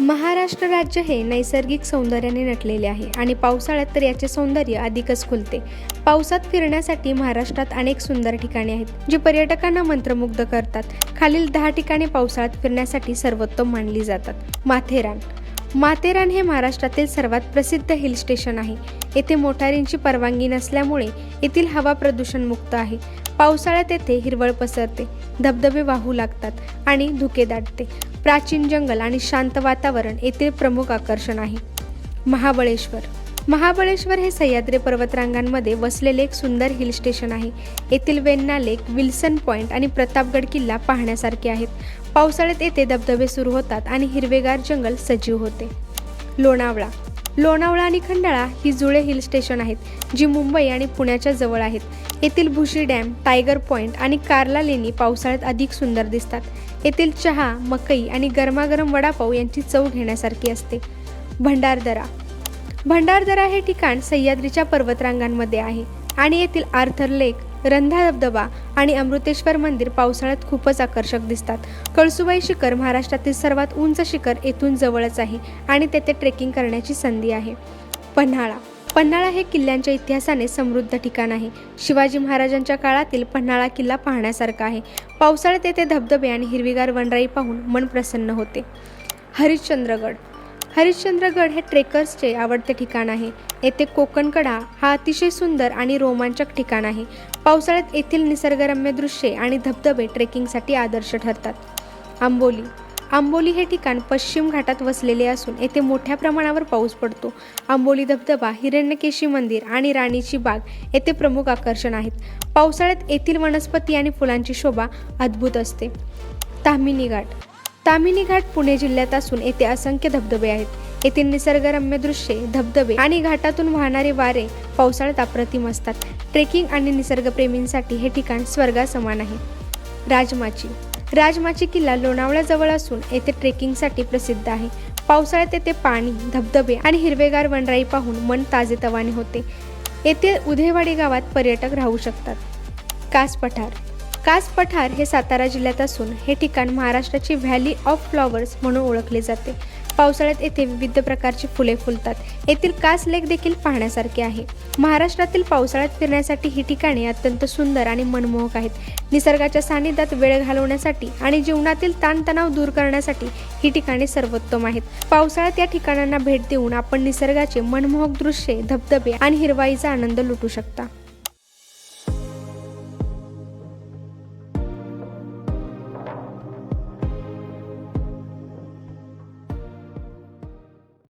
महाराष्ट्र राज्य हे नैसर्गिक सौंदर्याने नटलेले आहे आणि पावसाळ्यात तर याचे सौंदर्य अधिकच खुलते. पावसात फिरण्यासाठी महाराष्ट्रात अनेक सुंदर ठिकाणे आहेत जी पर्यटकांना मंत्रमुग्ध करतात. खालील दहा ठिकाणे पावसाळ्यात फिरण्यासाठी सर्वोत्तम मानली जातात. माथेरान. माथेरान हे महाराष्ट्रातील सर्वात प्रसिद्ध हिल स्टेशन आहे. येथे मोटारींची परवानगी नसल्यामुळे येथील हवा प्रदूषणमुक्त आहे. पावसाळ्यात येथे हिरवळ पसरते धबधबे वाहू लागतात आणि धुके दाटते. प्राचीन जंगल आणि शांत वातावरण येथील प्रमुख आकर्षण आहे. महाबळेश्वर. महाबळेश्वर हे सह्याद्री पर्वतरांगांमध्ये वसलेले एक सुंदर हिल स्टेशन आहे. येथील वेन्ना लेक विल्सन पॉइंट आणि प्रतापगड किल्ला पाहण्यासारखे आहेत. पावसाळ्यात येथे धबधबे सुरू होतात आणि हिरवेगार जंगल सजीव होते. लोणावळा. लोणावळा आणि खंडाळा ही जुळे हिल स्टेशन आहेत जी मुंबई आणि पुण्याच्या जवळ आहेत. येथील भुशी डॅम टायगर पॉइंट आणि कार्ला लेणी पावसाळ्यात अधिक सुंदर दिसतात. येथील चहा मकई आणि गरमागरम वडापाव यांची चव घेण्यासारखी असते. भंडारदरा. भंडारदरा हे ठिकाण सह्याद्रीच्या पर्वतरांगांमध्ये आहे आणि येथील आर्थर लेक रंधा धबधबा आणि अमृतेश्वर मंदिर पावसाळ्यात खूपच आकर्षक दिसतात. कळसुबाई शिखर महाराष्ट्रातील सर्वात उंच शिखर येथून जवळच आहे आणि तेथे ट्रेकिंग करण्याची संधी आहे. पन्हाळा. पन्हाळा हे किल्ल्यांच्या इतिहासाने समृद्ध ठिकाण आहे. शिवाजी महाराजांच्या काळातील पन्हाळा किल्ला पाहण्यासारखा आहे. पावसाळ्यात येथे धबधबे आणि हिरवीगार वनराई पाहून मन प्रसन्न होते. हरिश्चंद्रगड. हरिश्चंद्रगड हे ट्रेकर्सचे आवडते ठिकाण आहे. येथे कोकणकडा हा अतिशय सुंदर आणि रोमांचक ठिकाण आहे. पावसाळ्यात येथील निसर्गरम्य दृश्ये आणि धबधबे ट्रेकिंगसाठी आदर्श ठरतात. आंबोली. आंबोली हे ठिकाण पश्चिम घाटात वसलेले असून येथे मोठ्या प्रमाणावर पाऊस पडतो. आंबोली धबधबा हिरण्यकेशी मंदिर आणि राणीची बाग येथे प्रमुख आकर्षण आहेत. पावसाळ्यात येथील वनस्पती आणि फुलांची शोभा अद्भुत असते. तामिनी घाट तामिनी घाट पुणे जिल्ह्यात असून येथे असंख्य धबधबे आहेत. येथील निसर्गरम्य दृश्ये धबधबे आणि घाटातून वाहणारे वारे पावसाळ्यात अप्रतिम असतात. ट्रेकिंग आणि निसर्गप्रेमींसाठी हे ठिकाण स्वर्गासमान आहे. राजमाची. राजमाची किल्ला लोणावळ्याजवळ असून येथे ट्रेकिंगसाठी प्रसिद्ध आहे. पावसाळ्यात येथे पाणी धबधबे आणि हिरवेगार वनराई पाहून मन ताजेतवाने होते. येथे उधेवाडी गावात पर्यटक राहू शकतात. कास पठार कास पठार हे सातारा जिल्ह्यात असून हे ठिकाण महाराष्ट्राची व्हॅली ऑफ फ्लॉवर्स म्हणून ओळखले जाते. पावसाळ्यात येथे विविध प्रकारची फुले फुलतात. येथील कास लेक देखील पाहण्यासारखे आहे. महाराष्ट्रातील पावसाळ्यात फिरण्यासाठी ही ठिकाणे अत्यंत सुंदर आणि मनमोहक आहेत. निसर्गाच्या सानिध्यात वेळ घालवण्यासाठी आणि जीवनातील ताणतणाव दूर करण्यासाठी ही ठिकाणे सर्वोत्तम आहेत. पावसाळ्यात या ठिकाणांना भेट देऊन आपण निसर्गाचे मनमोहक दृश्ये धबधबे आणि हिरवाईचा आनंद लुटू शकता.